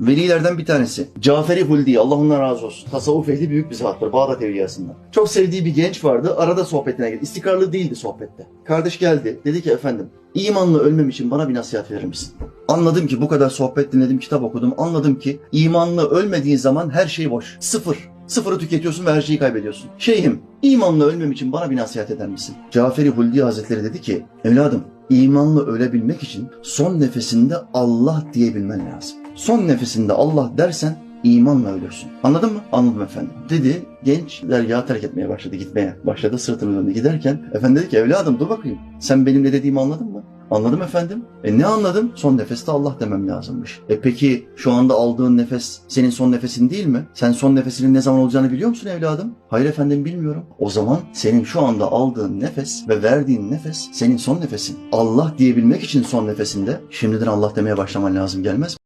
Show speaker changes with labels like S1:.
S1: Velilerden bir tanesi. Caferi Huldi, Allah ondan razı olsun. Tasavvuf ehli büyük bir zattır. Bağdat Evliyası'ndan. Çok sevdiği bir genç vardı. Arada sohbetine girdi. İstikrarlı değildi sohbette. Kardeş geldi. Dedi ki efendim imanla ölmem için bana bir nasihat verir misin? Anladım ki bu kadar sohbet dinledim, kitap okudum. Anladım ki imanla ölmediğin zaman her şey boş. Sıfır. Sıfırı tüketiyorsun ve her şeyi kaybediyorsun. Şeyhim, imanla ölmem için bana bir nasihat eder misin? Caferi Huldi Hazretleri dedi ki, evladım imanla ölebilmek için son nefesinde Allah diyebilmen lazım. Son nefesinde Allah dersen imanla ölürsün. Anladın mı? Anladım efendim. Dedi genç dergaha terk etmeye başladı gitmeye. Başladı sırtını döndü giderken. Efendi dedi ki evladım dur bakayım. Sen benim ne dediğimi anladın mı? Anladım efendim. E ne anladım? Son nefeste Allah demem lazımmış. E peki şu anda aldığın nefes senin son nefesin değil mi? Sen son nefesinin ne zaman olacağını biliyor musun evladım? Hayır efendim bilmiyorum. O zaman senin şu anda aldığın nefes ve verdiğin nefes senin son nefesin. Allah diyebilmek için son nefesinde şimdiden Allah demeye başlaman lazım gelmez mi?